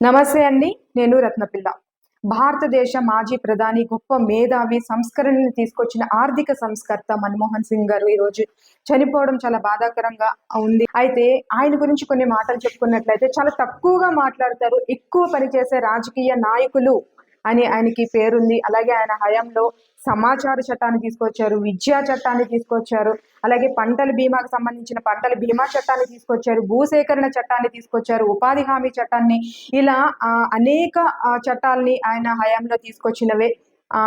నమస్తే అండి నేను రత్నపిల్ల. భారతదేశ మాజీ ప్రధాని గొప్ప మేధావి సంస్కరణలు తీసుకొచ్చిన ఆర్థిక సంస్కర్త మన్మోహన్ సింగ్ గారు ఈరోజు చనిపోవడం చాలా బాధాకరంగా ఉంది. అయితే ఆయన గురించి కొన్ని మాటలు చెప్పుకున్నట్లయితే చాలా తక్కువగా మాట్లాడతారు ఎక్కువ పనిచేసే రాజకీయ నాయకులు అని ఆయనకి పేరుంది. అలాగే ఆయన హయాంలో సమాచార చట్టాన్ని తీసుకొచ్చారు విద్యా చట్టాన్ని తీసుకొచ్చారు అలాగే పంటల బీమాకు సంబంధించిన పంటల బీమా చట్టాన్ని తీసుకొచ్చారు భూసేకరణ చట్టాన్ని తీసుకొచ్చారు ఉపాధి హామీ చట్టాన్ని. ఇలా అనేక చట్టాలని ఆయన హయాంలో తీసుకొచ్చినవే.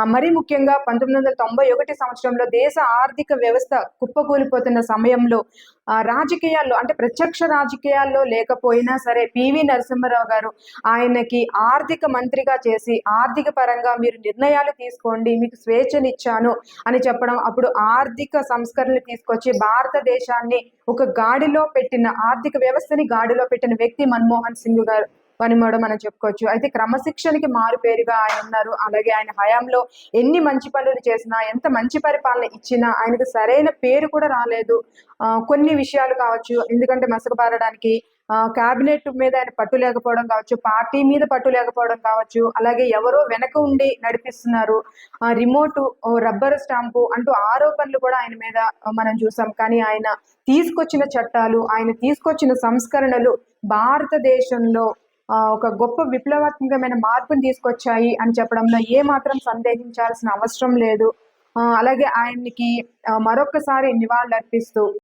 మరీ ముఖ్యంగా పంతొమ్మిది వందల తొంభై ఒకటి సంవత్సరంలో దేశ ఆర్థిక వ్యవస్థ కుప్పకూలిపోతున్న సమయంలో ఆ, రాజకీయాల్లో అంటే ప్రత్యక్ష రాజకీయాల్లో లేకపోయినా సరే పివి నరసింహారావు గారు ఆయనకి ఆర్థిక మంత్రిగా చేసి ఆర్థిక పరంగా మీరు నిర్ణయాలు తీసుకోండి మీకు స్వేచ్ఛనిచ్చాను అని చెప్పడం అప్పుడు ఆర్థిక సంస్కరణలు తీసుకొచ్చి భారతదేశాన్ని ఒక గాడిలో పెట్టిన ఆర్థిక వ్యవస్థని గాడిలో పెట్టిన వ్యక్తి మన్మోహన్ సింగ్ గారు. పనిమోడ మనం చెప్పుకోవచ్చు. అయితే క్రమశిక్షణకి మారు పేరుగా ఆయన ఉన్నారు. అలాగే ఆయన హయాంలో ఎన్ని మంచి పనులు చేసినా ఎంత మంచి పరిపాలన ఇచ్చినా ఆయనకు సరైన పేరు కూడా రాలేదు. ఆ, కొన్ని విషయాలు కావచ్చు. ఎందుకంటే మసకబారడానికి క్యాబినెట్ మీద ఆయన పట్టు లేకపోవడం కావచ్చు పార్టీ మీద పట్టు లేకపోవడం కావచ్చు అలాగే ఎవరో వెనక ఉండి నడిపిస్తున్నారు. ఆ, రిమోట్ రబ్బర్ స్టాంపు అంటూ ఆరోపణలు కూడా ఆయన మీద మనం చూసాం. కానీ ఆయన తీసుకొచ్చిన చట్టాలు ఆయన తీసుకొచ్చిన సంస్కరణలు భారతదేశంలో ఒక గొప్ప విప్లవాత్మకమైన మార్పును తీసుకొచ్చాయి అని చెప్పడంలో ఏ మాత్రం సందేహించాల్సిన అవసరం లేదు. అలాగే ఆయనకి ఆ, మరొకసారి నివాళులర్పిస్తూ